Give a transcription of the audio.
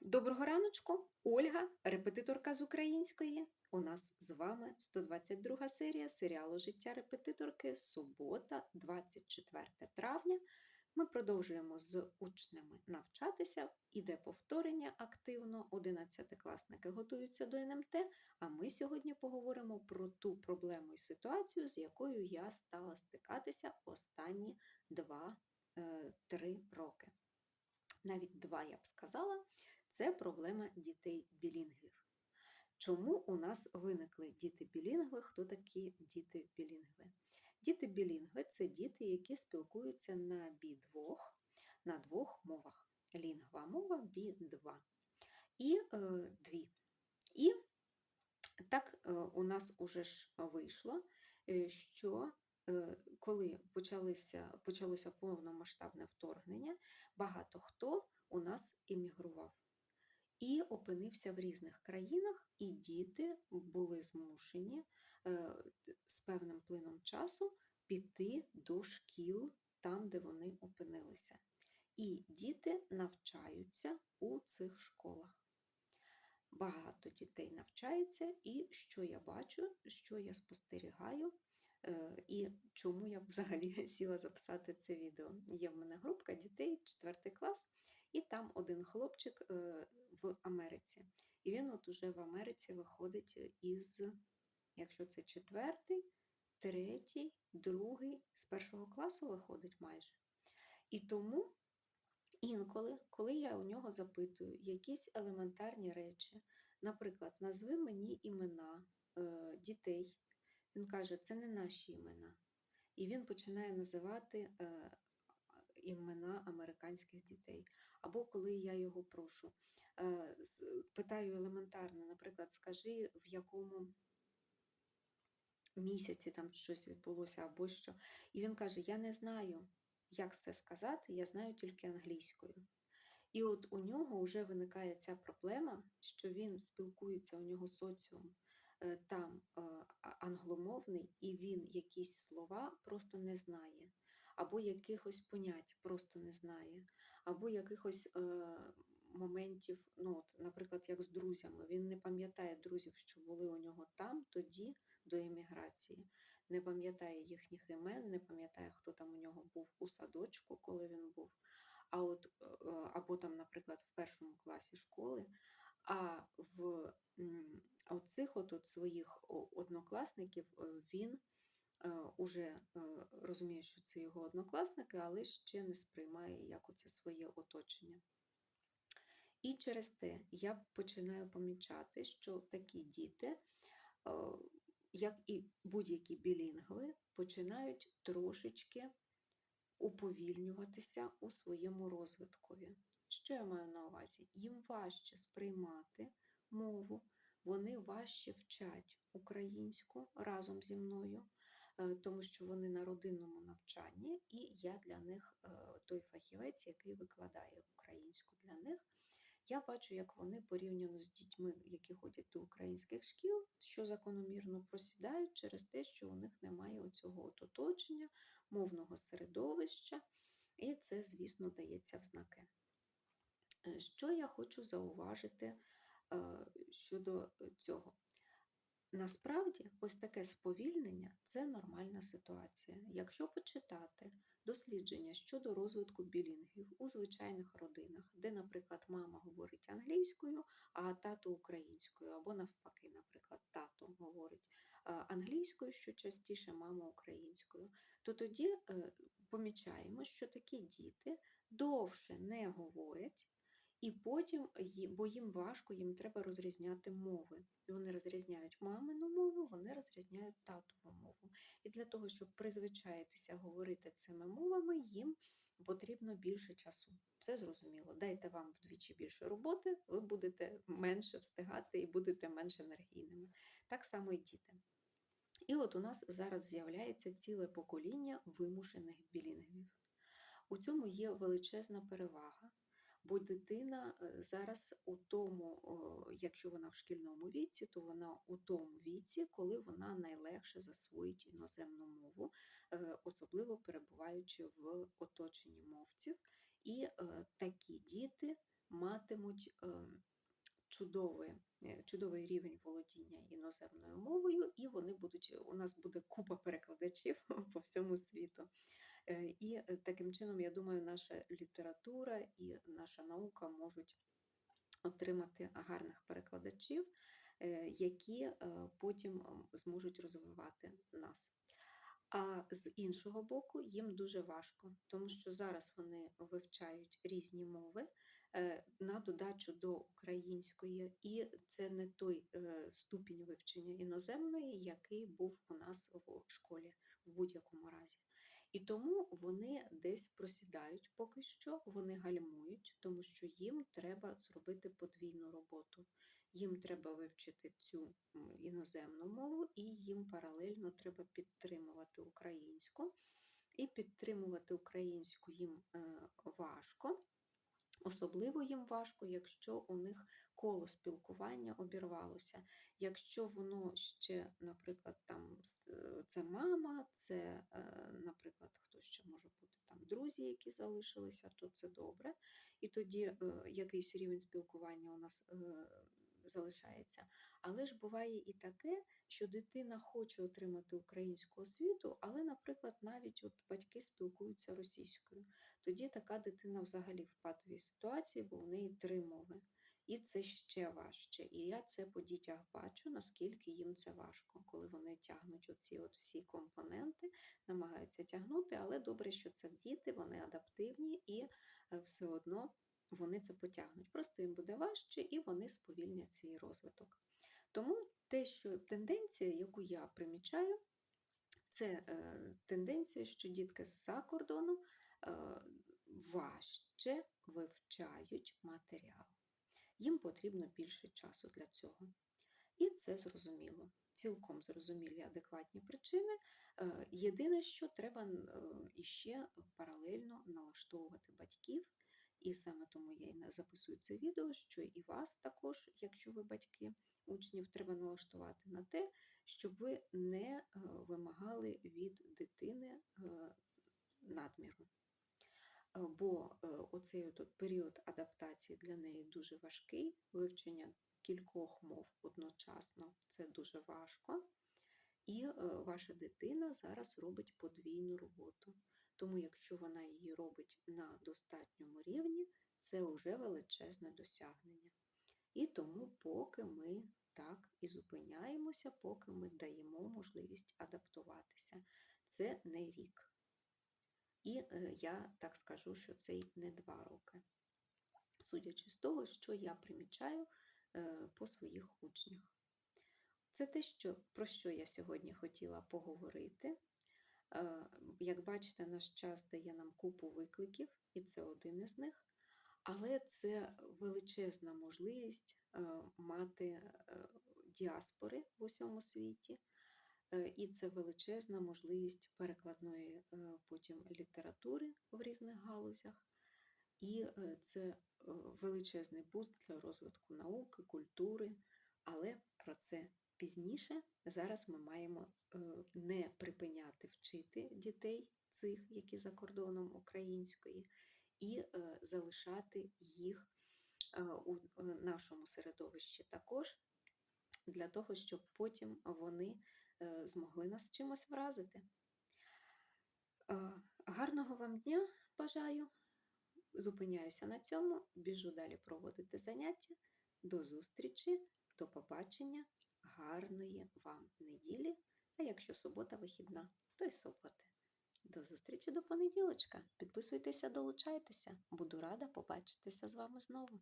Доброго раночку, Ольга, репетиторка з української. У нас з вами 122 серія серіалу Життя репетиторки, субота, 24 травня. Ми продовжуємо з учнями навчатися. Іде повторення активно. 11-класники готуються до НМТ. А ми сьогодні поговоримо про ту проблему і ситуацію, з якою я стала стикатися останні 2-3 роки. Навіть два, я б сказала, це проблема дітей-білінгвів. Чому у нас виникли діти-білінгви? Хто такі діти-білінгви? Діти-білінгви це діти, які спілкуються на бі-двох, на двох мовах. Лінгва мова бі-2 і е, дві. І так е, у нас уже ж вийшло, е, що е, коли почалося, почалося повномасштабне вторгнення, багато хто у нас іммігрував і опинився в різних країнах, і діти були змушені е, з певним плином часу піти до шкіл там, де вони опинилися. І діти навчаються у цих школах. Багато дітей навчається, і що я бачу, що я спостерігаю, е, і чому я взагалі сіла записати це відео. Є в мене групка дітей, 4 клас, і там один хлопчик е, в Америці. І він от уже в Америці виходить із, якщо це четвертий, третій, другий, з першого класу виходить майже. І тому інколи, коли я у нього запитую якісь елементарні речі, наприклад, назви мені імена е, дітей, він каже, це не наші імена. І він починає називати е, імена американських дітей. Або коли я його прошу, е, питаю елементарно, наприклад, скажи, в якому місяці там щось відбулося, або що. І він каже: Я не знаю, як це сказати, я знаю тільки англійською. І от у нього вже виникає ця проблема, що він спілкується, у нього соціум е, там е, англомовний, і він якісь слова просто не знає, або якихось понять просто не знає, або якихось е, моментів, ну от, наприклад, як з друзями. Він не пам'ятає друзів, що були у нього там, тоді, до еміграції, не пам'ятає їхніх імен, не пам'ятає, хто там у нього був у садочку, коли він був. А от, е, або там, наприклад, в першому класі школи, а в оцих от, от своїх однокласників е, він е, уже е, розуміє, що це його однокласники, але ще не сприймає як оце своє оточення. І через те я починаю помічати, що такі діти, е, як і будь-які білінгви, починають трошечки уповільнюватися у своєму розвиткові. Що я маю на увазі? Їм важче сприймати мову, вони важче вчать українську разом зі мною, е, тому що вони на родинному навчанні, і я для них е, той фахівець, який викладає українську для них. Я бачу, як вони порівняно з дітьми, які ходять до українських шкіл, що закономірно просідають через те, що у них немає оцього оточення, мовного середовища, і це, звісно, дається в знаки. Е, Що я хочу зауважити е, щодо е, цього? Насправді, ось таке сповільнення це нормальна ситуація. Якщо почитати дослідження щодо розвитку білінгів у звичайних родинах, де, наприклад, мама говорить англійською, а тато українською, або навпаки, наприклад, тато говорить англійською, що частіше мама українською, то тоді е, помічаємо, що такі діти довше не говорять. І потім, бо їм важко, їм треба розрізняти мови. Вони розрізняють мамину мову, вони розрізняють татову мову. І для того, щоб призвичаїтися говорити цими мовами, їм потрібно більше часу. Це зрозуміло. Дайте вам вдвічі більше роботи, ви будете менше встигати і будете менш енергійними. Так само і діти. І от у нас зараз з'являється ціле покоління вимушених білінгвів. У цьому є величезна перевага, бо дитина е, зараз у тому, якщо вона в шкільному віці, то вона у тому віці, коли вона найлегше засвоїть іноземну мову, е, особливо перебуваючи в оточенні мовців. І е, такі діти матимуть ем, чудовий, чудовий рівень володіння іноземною мовою, і вони будуть, у нас буде купа перекладачів по всьому світу. І е, таким чином, я думаю, наша література і наша наука можуть отримати гарних перекладачів, е, які е, потім зможуть розвивати нас. А з іншого боку, їм дуже важко, тому що зараз вони вивчають різні мови е, на додачу до української, і це не той ступінь вивчення іноземної, який був у нас в школі в будь-якому разі. І тому вони десь просідають поки що, вони гальмують, тому що їм треба зробити подвійну роботу. Їм треба вивчити цю іноземну мову, і їм паралельно треба підтримувати українську. І підтримувати українську їм е, важко. Особливо їм важко, якщо у них коло спілкування обірвалося. Якщо воно ще, наприклад, там це мама, це, е, наприклад, хто ще може бути там друзі, які залишилися, то це добре. І тоді е, якийсь рівень спілкування у нас е, залишається. Але ж буває і таке, що дитина хоче отримати українську освіту, але, наприклад, навіть от батьки спілкуються російською. Тоді така дитина взагалі в патовій ситуації, бо в неї три мови. І це ще важче. І я це по дітях бачу, наскільки їм це важко, коли вони тягнуть оці от всі компоненти, намагаються тягнути, але добре, що це діти, вони адаптивні і е, все одно вони це потягнуть. Просто їм буде важче і вони сповільнять свій розвиток. Тому те, що тенденція, яку я примічаю, це е, тенденція, що дітки з-за кордону е, важче вивчають матеріал. Їм потрібно більше часу для цього. І це зрозуміло. Цілком зрозумілі адекватні причини. Е, Єдине, що треба іще паралельно налаштовувати батьків. І саме тому я і записую це відео, що і вас також, якщо ви батьки учнів, треба налаштувати на те, щоб ви не е, вимагали від дитини е, надміру. Е, Бо оцей от період адаптації для неї дуже важкий, вивчення кількох мов одночасно це дуже важко. І ваша дитина зараз робить подвійну роботу. Тому, якщо вона її робить на достатньому рівні, це вже величезне досягнення. І тому, поки ми так і зупиняємося, поки ми даємо можливість адаптуватися. Це не рік. І е, я так скажу, що це й не два роки. Судячи з того, що я примічаю е, по своїх учнях. Це те, що, про що я сьогодні хотіла поговорити. Е, Як бачите, наш час дає нам купу викликів, і це один із них. Але це величезна можливість е, мати е, діаспори в усьому світі, і це величезна можливість перекладної потім літератури в різних галузях. І це величезний буст для розвитку науки, культури, але про це пізніше. Зараз ми маємо е, не припиняти вчити дітей цих, які за кордоном української, і е, залишати їх е, у нашому середовищі також, для того, щоб потім вони змогли нас чимось вразити. Гарного вам дня бажаю! Зупиняюся на цьому, біжу далі проводити заняття. До зустрічі, до побачення, гарної вам неділі. А якщо субота вихідна, то й суботи. До зустрічі до понеділочка. Підписуйтеся, долучайтеся. Буду рада побачитися з вами знову.